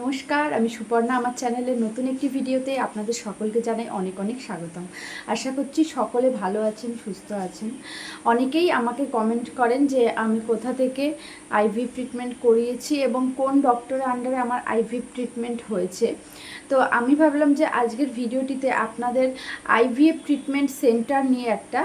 নমস্কার, আমি সুপর্ণা। আমার চ্যানেলের নতুন একটি ভিডিওতে আপনাদের সকলকে জানাই অনেক অনেক স্বাগতম। আশা করছি সকলে ভালো আছেন, সুস্থ আছেন। অনেকেই আমাকে কমেন্ট করেন যে আমি কোথা থেকে আইভি ট্রিটমেন্ট করিয়েছি এবং কোন ডক্টরের আন্ডারে আমার আইভি ট্রিটমেন্ট হয়েছে। তো আমি ভাবলাম যে আজকের ভিডিওটিতে আপনাদের আইভিএফ ট্রিটমেন্ট সেন্টার নিয়ে একটা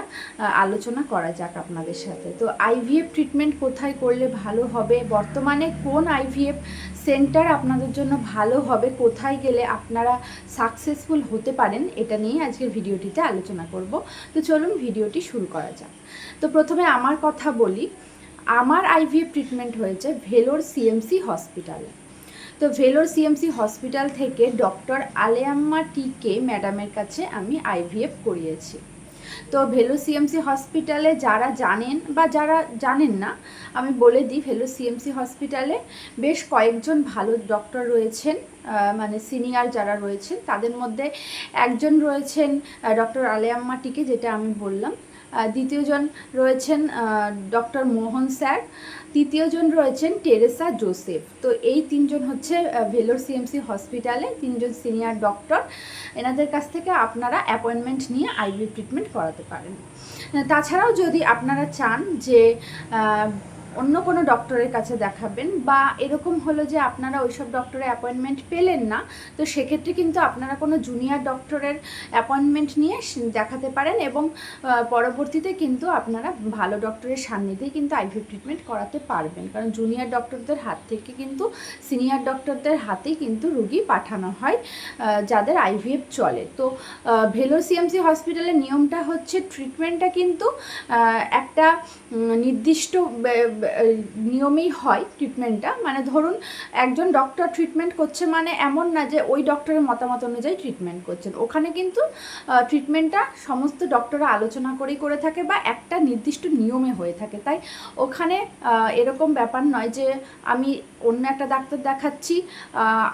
আলোচনা করা যাক আপনাদের সাথে। তো আইভিএফ ট্রিটমেন্ট কোথায় করলে ভালো হবে, বর্তমানে কোন আইভিএফ সেন্টার আপনাদের জন্য ভালো হবে, কোথায় গেলে আপনারা সাকসেসফুল হতে পারেন, এটা নিয়ে আজকের ভিডিওটিতে আলোচনা করব। তো চলুন ভিডিওটি শুরু করা যাক। তো প্রথমে আমার কথা বলি, আমার আইভিএফ ট্রিটমেন্ট হয়েছে ভেলোর সিএমসি হসপিটালে তো Vellore C M C hospital থেকে ডক্টর আলেয়াম্মা টিকে ম্যাডামের কাছে আমি আইভিএফ করিয়েছি। তো ভেলো সিএমসি হসপিটালে যারা জানেন বা যারা জানেন না, আমি বলে দিই ভেলো সিএমসি হসপিটালে বেশ কয়েকজন ভালো ডক্টর রয়েছেন মানে সিনিয়র যারা রয়েছেন, তাদের মধ্যে একজন রয়েছেন ডক্টর আলেয়াম্মাটিকে, যেটা আমি বললাম। দ্বিতীয়জন রয়েছেন ডক্টর মোহন স্যার। তৃতীয়জন রয়েছেন টেরেসা জোসেফ। তো এই তিনজন হচ্ছে ভেলোর সিএমসি হসপিটালে তিনজন সিনিয়র ডক্টর এনাদের কাছ থেকে আপনারা অ্যাপয়েন্টমেন্ট নিয়ে আইভি ট্রিটমেন্ট করাতে পারেন। তাছাড়াও যদি আপনারা চান যে অন্য কোনো ডক্টরের কাছে দেখাবেন বা এরকম হলো যে আপনারা ওইসব ডক্টরের অ্যাপয়েন্টমেন্ট পেলেন না, তো সেক্ষেত্রে কিন্তু আপনারা কোনো জুনিয়র ডক্টরের অ্যাপয়েন্টমেন্ট নিয়ে দেখাতে পারেন এবং পরবর্তীতে কিন্তু আপনারা ভালো ডক্টরের সান্নিধ্যেই কিন্তু আইভি ট্রিটমেন্ট করাতে পারবেন। কারণ জুনিয়র ডক্টরদের হাত থেকে কিন্তু সিনিয়র ডক্টরদের হাতেই কিন্তু রুগী পাঠানো হয় যাদের আইভিএফ চলে। তো ভেলোর সিএমসি হসপিটালের নিয়মটা হচ্ছে ট্রিটমেন্টটা কিন্তু একটা নির্দিষ্ট নিয়মেই হয় ট্রিটমেন্টটা মানে ধরুন, একজন ডক্টর ট্রিটমেন্ট করছে মানে এমন না যে ওই ডক্টরের মতামত অনুযায়ী ট্রিটমেন্ট করছেন। ওখানে কিন্তু ট্রিটমেন্টটা সমস্ত ডক্টররা আলোচনা করেই করে থাকে বা একটা নির্দিষ্ট নিয়মে হয়ে থাকে। তাই ওখানে এরকম ব্যাপার নয় যে আমি অন্য একটা ডাক্তার দেখাচ্ছি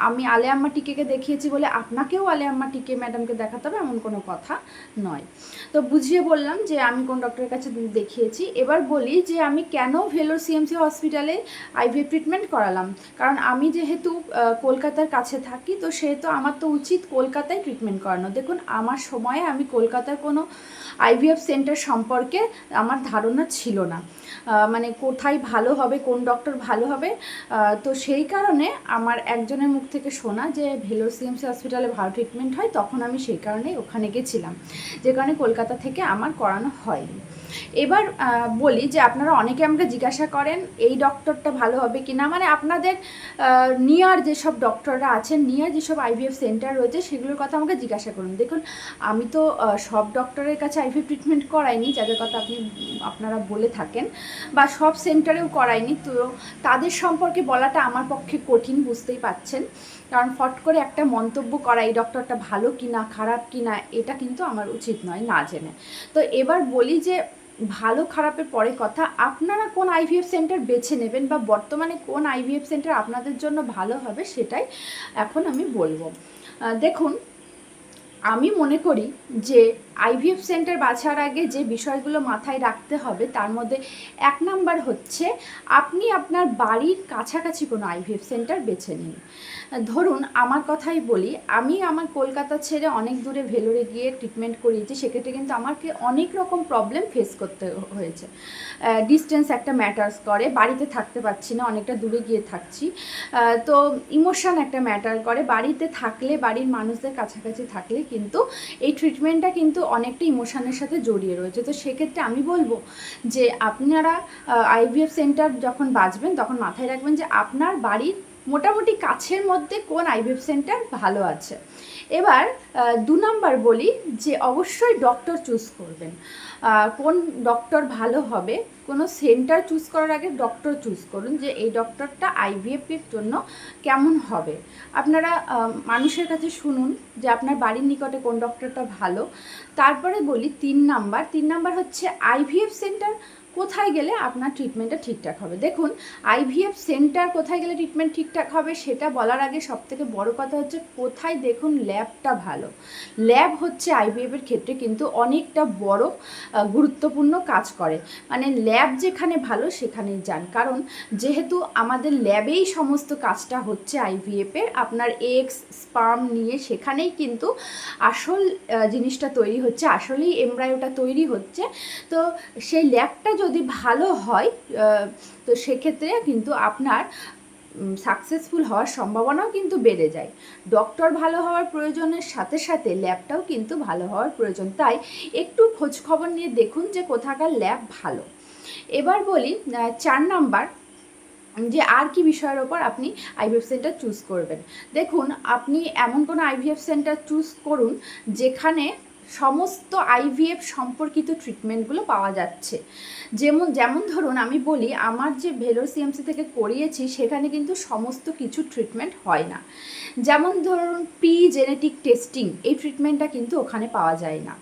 আমি আলে আম্মা টিকেকে দেখিয়েছি বলে আপনাকেও আলে আম্মা টিকে ম্যাডামকে দেখাতে হবে এমন কোনো কথা নয়। তো বুঝিয়ে বললাম যে আমি কোন ডক্টরের কাছে দেখিয়েছি। এবার বলি যে আমি কেন ভেলোর সিএমসি হসপিটালে আইভিএফ ট্রিটমেন্ট করালাম। কারণ আমি যেহেতু কলকাতার কাছে থাকি, তো সেহেতু আমার তো উচিত কলকাতায় ট্রিটমেন্ট করানো। দেখুন, আমার সময়ে আমি কলকাতার কোনো আইভিএফ সেন্টার সম্পর্কে আমার ধারণা ছিল না। মানে কোথায় ভালো হবে, কোন ডক্টর ভালো হবে তো সেই কারণে আমার একজনের মুখ থেকে শোনা যে ভেলোর সিএমসি হসপিটালে ভালো ট্রিটমেন্ট হয়, তখন আমি সেই কারণেই ওখানে গেছিলাম। যে কারণে কলকাতা থেকে আমার করানো হয়নি। এবার বলি যে আপনারা অনেকে আমাকে জিজ্ঞাসা করেন, এই ডক্টরটা ভালো হবে কি না মানে আপনাদের নিয়ার যেসব ডক্টররা আছেন নিয়ার যেসব আইভিএফ সেন্টার রয়েছে, সেগুলোর কথা আমাকে জিজ্ঞাসা করুন। দেখুন, আমি তো সব ডক্টরের কাছে আইভিএফ ট্রিটমেন্ট করাইনি, যাদের কথা আপনি, আপনারা বলে থাকেন, বা সব সেন্টারেও করাইনি, তো তাদের সম্পর্কে বলাটা আমার পক্ষে কঠিন, বুঝতেই পাচ্ছেন। কারণ ফট করে একটা মন্তব্য করা, এই ডক্টরটা ভালো কি না খারাপ কি না এটা কিন্তু আমার উচিত নয়, না জেনে। তো এবার বলি যে ভালো খারাপের পরে কথা, আপনারা কোন আইভিএফ সেন্টার বেছে নেবেন বা বর্তমানে কোন আইভিএফ সেন্টার আপনাদের জন্য ভালো হবে সেটাই এখন আমি বলব। দেখুন আমি মনে করি যে আইভিএফ সেন্টার বাছার আগে যে বিষয়গুলো মাথায় রাখতে হবে, তার মধ্যে এক নাম্বার হচ্ছে আপনি আপনার বাড়ির কাছাকাছি কোনো আইভিএফ সেন্টার বেছে নিন। ধরুন আমার কথাই বলি, আমি আমার কলকাতা ছেড়ে অনেক দূরে ভেলোরে গিয়ে ট্রিটমেন্ট করিয়েছি, সেক্ষেত্রে কিন্তু আমাকে অনেক রকম প্রবলেম ফেস করতে হয়েছে। ডিস্টেন্স একটা ম্যাটার্স করে, বাড়িতে থাকতে পারছি না, অনেকটা দূরে গিয়ে থাকছি। তো ইমোশন একটা ম্যাটার করে, বাড়িতে থাকলে, বাড়ির মানুষদের কাছাকাছি থাকলে কিন্তু এই ট্রিটমেন্টটা কিন্তু অনেকটা ইমোশানের সাথে জড়িয়ে রয়েছে। তো সেক্ষেত্রে আমি বলব যে আপনারা আইভিএফ সেন্টার যখন বাঁচবেন তখন মাথায় রাখবেন যে আপনার বাড়ির মোটামুটি কাছের মধ্যে কোন আইভিএফ সেন্টার ভালো আছে। এবার দু নাম্বার বলি যে অবশ্যই ডক্টর চুজ করবেন। কোন ডক্টর ভালো হবে, কোনো সেন্টার চুজ করার আগে ডক্টর চুজ করুন যে এই ডক্টরটা আইভিএফের জন্য কেমন হবে। আপনারা মানুষের কাছে শুনুন যে আপনার বাড়ির নিকটে কোন ডক্টরটা ভালো। তারপরে বলি তিন নাম্বার। তিন নাম্বার হচ্ছে আইভিএফ সেন্টার কোথায় গেলে আপনার ট্রিটমেন্টটা ঠিকঠাক হবে? দেখুন আইভিএফ সেন্টার কোথায় গেলে ট্রিটমেন্ট ঠিকঠাক হবে সেটা বলার আগে সবথেকে বড় কথা হচ্ছে কোথায় দেখুন ল্যাবটা ভালো। ল্যাব হচ্ছে আইভিএফের ক্ষেত্রে কিন্তু অনেকটা বড় গুরুত্বপূর্ণ কাজ করে। মানে ল্যাব যেখানে ভালো সেখানেই যান। কারণ যেহেতু আমাদের ল্যাবেই সমস্ত কাজটা হচ্ছে আইভিএফের আপনার এক্স স্পার্ম নিয়ে সেখানেই কিন্তু আসল জিনিসটা তৈরি হচ্ছে, আসলেই এমব্রায়োটা তৈরি হচ্ছে। তো সেই ল্যাবটা যদি ভালো হয় তো সেক্ষেত্রে কিন্তু আপনার সাকসেসফুল হওয়ার সম্ভাবনাও কিন্তু বেড়ে যায়। ডক্টর ভালো হওয়ার প্রয়োজনের সাথে সাথে ল্যাবটাও কিন্তু ভালো হওয়ার প্রয়োজন। তাই একটু খোঁজ খবর নিয়ে দেখুন যে কোথাকার ল্যাব ভালো। এবার বলি চার নাম্বার, যে আর কি বিষয়ের ওপর আপনি আইভিএফ সেন্টার চুজ করবেন। দেখুন, আপনি এমন কোনো আইভিএফ সেন্টার চুজ করুন, যেখানে সমস্ত আইভিএফ সম্পর্কিত ট্রিটমেন্টগুলো পাওয়া যাচ্ছে। যেমন যেমন ধরুন, আমি বলি, আমার যে ভেলোর সিএমসি থেকে করিয়েছি, সেখানে কিন্তু সমস্ত কিছু ট্রিটমেন্ট হয় না। যেমন ধরুন প্রি জেনেটিক টেস্টিং এই ট্রিটমেন্টটা কিন্তু ওখানে পাওয়া যায় না।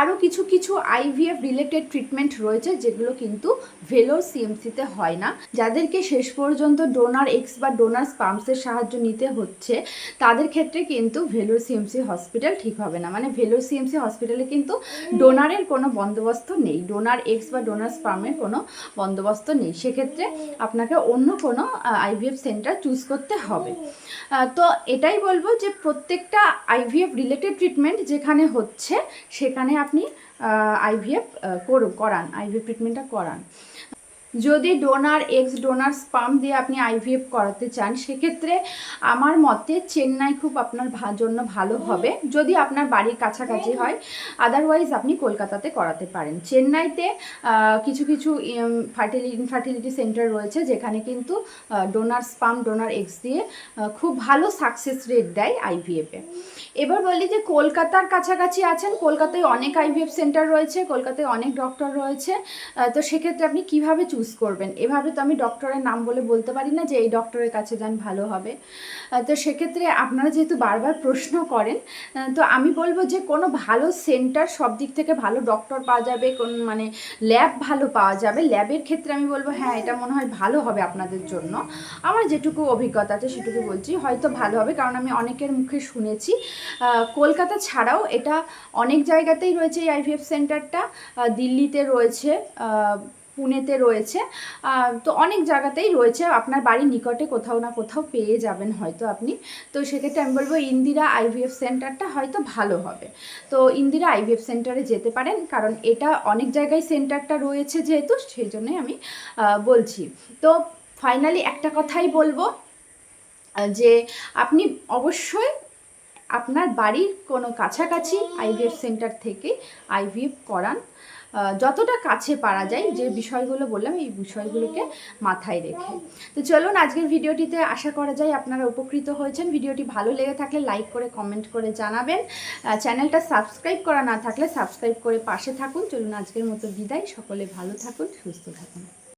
আরও কিছু কিছু আইভিএফ রিলেটেড ট্রিটমেন্ট রয়েছে, যেগুলো কিন্তু ভেলোর সিএমসিতে হয় না। যাদেরকে শেষ পর্যন্ত ডোনার এক্স বা ডোনার স্পাম্পসের সাহায্য নিতে হচ্ছে, তাদের ক্ষেত্রে কিন্তু ভেলোর সিএমসি হসপিটাল ঠিক হবে না। মানে ভেলোর সিএমসি হসপিটালে কিন্তু ডোনারের কোনো বন্দোবস্ত নেই। ডোনার এক্স বা ডোনার স্পামের কোনো বন্দোবস্ত নেই। সেক্ষেত্রে আপনাকে অন্য কোনো আইভিএফ সেন্টার চুজ করতে হবে। তো এটাই বলব যে প্রত্যেকটা আইভিএফ রিলেটেড ট্রিটমেন্ট যেখানে হচ্ছে, সেখানে আপনি আইভিএফ করুন করান আইভিএফ ট্রিটমেন্টটা করান। যদি ডোনার এক্স ডোনার স্পাম দিয়ে আপনি আইভিএফ করাতে চান, সেক্ষেত্রে আমার মতে চেন্নাই খুব আপনার জন্য ভালো হবে। যদি আপনার বাড়ির কাছাকাছি হয় আদারওয়াইজ আপনি কলকাতাতে করাতে পারেন। চেন্নাইতে কিছু কিছু ফার্টিলিটি ইনফার্টিলিটি সেন্টার রয়েছে, যেখানে কিন্তু ডোনার স্পাম ডোনার এক্স দিয়ে খুব ভালো সাকসেস রেট দেয় আইভিএফে এবার বলি যে কলকাতার কাছাকাছি আছেন, কলকাতায় অনেক আইভিএফ সেন্টার রয়েছে, কলকাতায় অনেক ডক্টর রয়েছে তো সেক্ষেত্রে আপনি কীভাবে চুজ করবেন। এভাবে তো আমি ডক্টরের নাম বলে বলতে পারি না যে এই ডক্টরের কাছে যান ভালো হবে। তো সেক্ষেত্রে আপনারা যেহেতু বারবার প্রশ্ন করেন তো আমি বলব যে কোনো ভালো সেন্টার সব দিক থেকে ভালো ডক্টর পাওয়া যাবে, কোন মানে ল্যাব ভালো পাওয়া যাবে। ল্যাবের ক্ষেত্রে আমি বলব হ্যাঁ এটা মনে হয় ভালো হবে আপনাদের জন্য। আমার যেটুকু অভিজ্ঞতা আছে সেটুকু বলছি, হয়তো ভালো হবে কারণ আমি অনেকের মুখে শুনেছি। কলকাতা ছাড়াও এটা অনেক জায়গাতেই রয়েছে এই আইভিএফ সেন্টারটা দিল্লিতে রয়েছে পুনেতে রয়েছে। তো অনেক জায়গাতেই রয়েছে। আপনার বাড়ির নিকটে কোথাও না কোথাও পেয়ে যাবেন হয়তো আপনি। তো সেক্ষেত্রে আমি বলব ইন্দিরা আইভিএফ সেন্টারটা হয়তো ভালো হবে। তো ইন্দিরা আইভিএফ সেন্টারে যেতে পারেন, কারণ এটা অনেক জায়গায় সেন্টারটা রয়েছে যেহেতু সেই জন্যই আমি বলছি। তো ফাইনালি একটা কথাই বলব যে আপনি অবশ্যই আপনার বাড়ির কোনো কাছাকাছি আইভিএফ সেন্টার থেকে আইভিএফ করান। যতটা কাছে পারা যায় যে বিষয়গুলো বললাম, এই বিষয়গুলোকে মাথায় রেখে। তো চলুন আজকের ভিডিওটিতে আশা করা যায় আপনারা উপকৃত হয়েছেন। ভিডিওটি ভালো লেগে থাকলে লাইক করে, কমেন্ট করে জানাবেন। চ্যানেলটা সাবস্ক্রাইব করা না থাকলে সাবস্ক্রাইব করে পাশে থাকুন। চলুন আজকের মতো বিদায়। সকলে ভালো থাকুন, সুস্থ থাকুন।